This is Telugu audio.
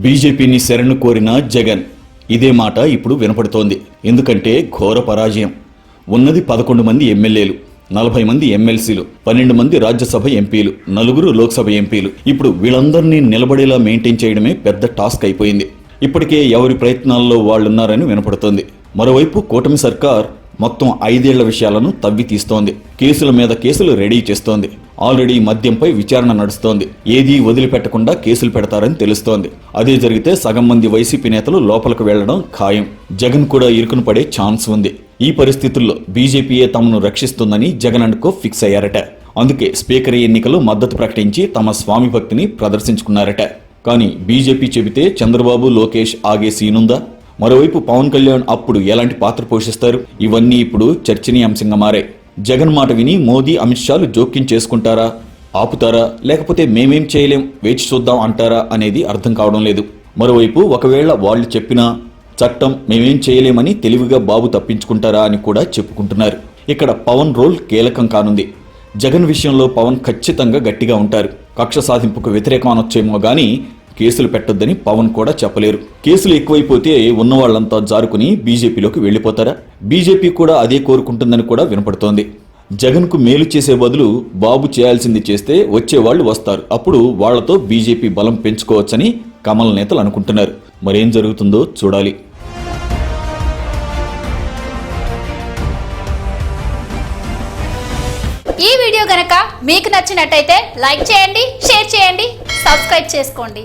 బీజేపీని శరణు కోరిన జగన్. ఇదే మాట ఇప్పుడు వినపడుతోంది. ఎందుకంటే ఘోర పరాజయం. ఉన్నది పదకొండు మంది ఎమ్మెల్యేలు నలభై మంది ఎమ్మెల్సీలు పన్నెండు మంది రాజ్యసభ ఎంపీలు నలుగురు లోక్సభ ఎంపీలు. ఇప్పుడు వీళ్ళందరినీ నిలబడేలా మెయింటైన్ చేయడమే పెద్ద టాస్క్ అయిపోయింది. ఇప్పటికే ఎవరి ప్రయత్నాల్లో వాళ్ళున్నారని వినపడుతోంది. మరోవైపు కూటమి సర్కార్ మొత్తం ఐదేళ్ళ విషయాలను తవ్వి తీస్తోంది. కేసుల మీద కేసులు రెడీ చేస్తోంది. ఆల్రెడీ మద్యంపై విచారణ నడుస్తోంది. ఏదీ వదిలిపెట్టకుండా కేసులు పెడతారని తెలుస్తోంది. అదే జరిగితే సగం మంది వైసీపీ నేతలు లోపలికి వెళ్ళడం ఖాయం. జగన్ కూడా ఇరుకును పడే ఛాన్స్ ఉంది. ఈ పరిస్థితుల్లో బీజేపీయే తమను రక్షిస్తుందని జగన్ అనుకో ఫిక్స్ అయ్యారట. అందుకే స్పీకర్ ఎన్నికలు మద్దతు ప్రకటించి తమ స్వామి భక్తిని ప్రదర్శించుకున్నారట. కానీ బీజేపీ చెబితే చంద్రబాబు లోకేష్ ఆగే సీనుందా? మరోవైపు పవన్ కళ్యాణ్ అప్పుడు ఎలాంటి పాత్ర పోషిస్తారు? ఇవన్నీ ఇప్పుడు చర్చనీయాంశంగా మారాయి. జగన్ మాట విని మోదీ అమిత్ షాలు జోక్యం చేసుకుంటారా? ఆపుతారా? లేకపోతే మేమేం చేయలేం? వేచి చూద్దాం అంటారా? అనేది అర్థం కావడం లేదు. మరోవైపు ఒకవేళ వాళ్ళు చెప్పినా చట్టం మేమేం చేయలేమని తెలివిగా బాబు తప్పించుకుంటారా అని కూడా చెప్పుకుంటున్నారు. ఇక్కడ పవన్ రోల్ కీలకం కానుంది. జగన్ విషయంలో పవన్ ఖచ్చితంగా గట్టిగా ఉంటారు. కక్ష సాధింపుకు వ్యతిరేకం అనొచ్చేమో గానీ కేసులు పెట్టొద్దని పవన్ కూడా చెప్పలేరు. కేసులు ఎక్కువైపోతే ఉన్న వాళ్ళంతా జారుకుని బీజేపీలోకి వెళ్ళిపోతారా? బీజేపీ కూడా అదే కోరుకుంటుందని కూడా వినపడుతోంది. జగన్కు మేలు చేసే బదులు బాబు చేయాల్సింది చేస్తే వచ్చేవాళ్ళు వస్తారు. అప్పుడు వాళ్ళతో బీజేపీ బలం పెంచుకోవచ్చని కమల్ నేతలు అనుకుంటున్నారు. మరేం జరుగుతుందో చూడాలి. ఈ వీడియో గనక మీకు నచ్చినట్టయితే లైక్ చేయండి షేర్ చేయండి సబ్స్క్రైబ్ చేసుకోండి.